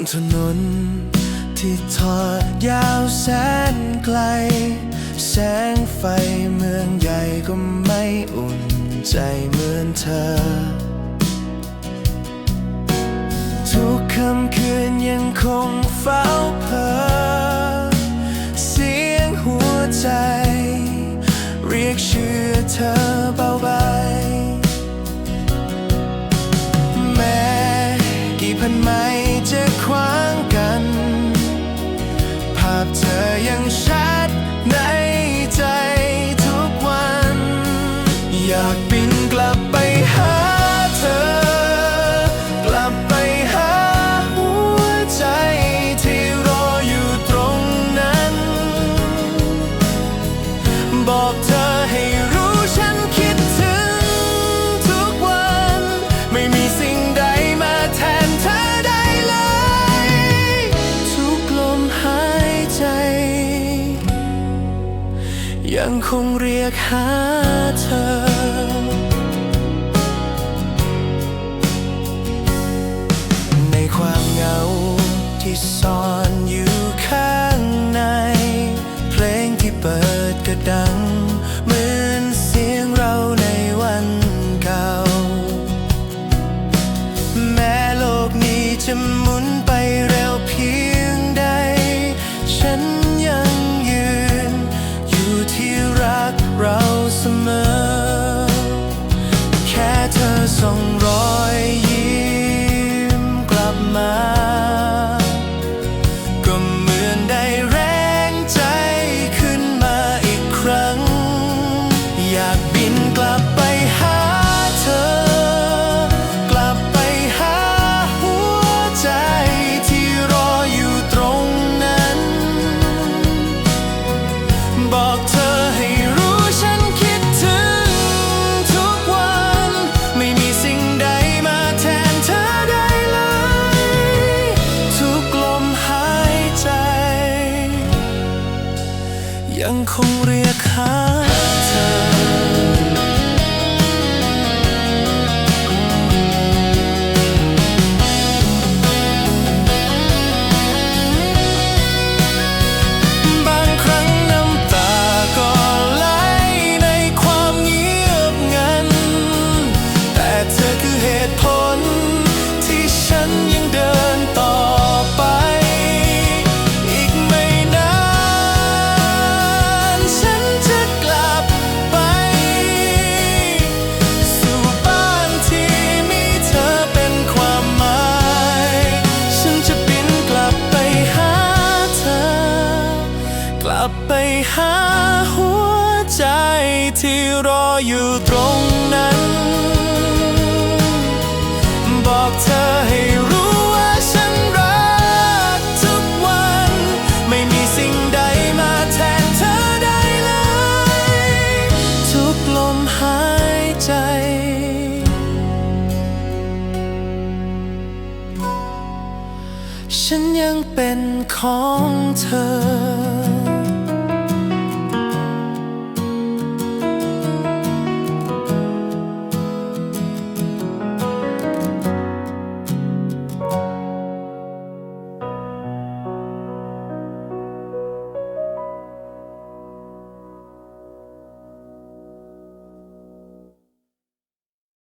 นถนน ที่ทอดยาวแสนไกล แสงไฟเมืองใหญ่ก็ไม่อุ่นใจเหมือนเธอ ทุกค่ำคืนยังคงเฝ้าเพ้อ พเยังคงเรียกหาเธอ ในความเหงาที่ซ่อนอยู่ข้างใน เพลงที่เปิดก็ดัง เหมือนเสียงเราในวันเก่า แม้โลกนี้จะหมุนไปเร็วเพียงใด ฉัน คงเรีย หาหัวใจที่รออยู่ตรงนั้น บอกเธอให้รู้ว่าฉันรักทุกวัน ไม่มีสิ่งใดมาแทนเธอได้เลย ทุกลมหายใจ ฉันยังเป็นของเธอ